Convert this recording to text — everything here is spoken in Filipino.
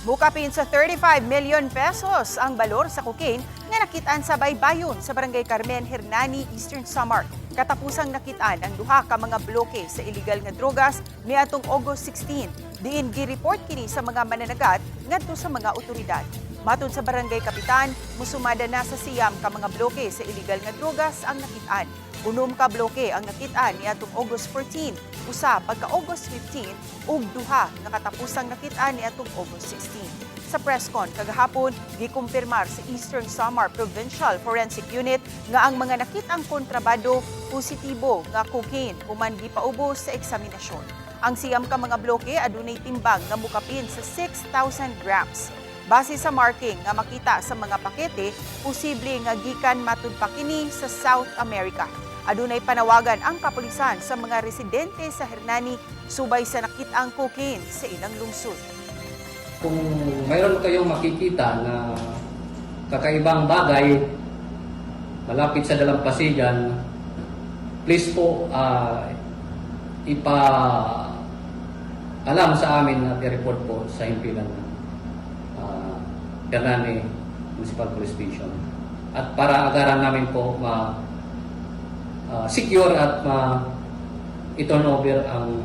Bukapin sa 35 million pesos ang balor sa cocaine nga nakitaan sa Baybayon sa Barangay Carmen, Hernani, Eastern Samar. Katapusang nakitaan ang duha ka mga bloke sa illegal nga drogas niadtong August 16. Diin gi-report kini sa mga mananagat ngadto sa mga otoridad. Matod sa barangay kapitan, musumada na sa siyam ka mga bloke sa illegal nga drogas ang nakitaan. Unom ka bloke ang nakitaan niadtong August 14, usa pagka August 15 ug duha nga katapusang nakitaan niadtong August 16. Sa presscon kagahapon, gikumpirmar sa Eastern Samar Provincial Forensic Unit nga ang mga nakitang kontrabado positibo nga cocaine human gipaubos sa eksaminasyon. Ang siyam ka mga bloke adunay timbang nga mukapin sa 6,000 grams. Base sa marking nga makita sa mga pakete, posible nga gikan matud pa sa South America. Adunay panawagan ang kapulisan sa mga residente sa Hernani subay sa nakitang cocaine sa ilang lungsod. Kung mayroon kayong makikita na kakaibang bagay malapit sa dalampasigan, please po ah, ipa alam sa amin at i-report po sa himpilan ng uh, Bernani Municipal Police Station. At para agaran namin po ma ah, secure at ma i-turn over ang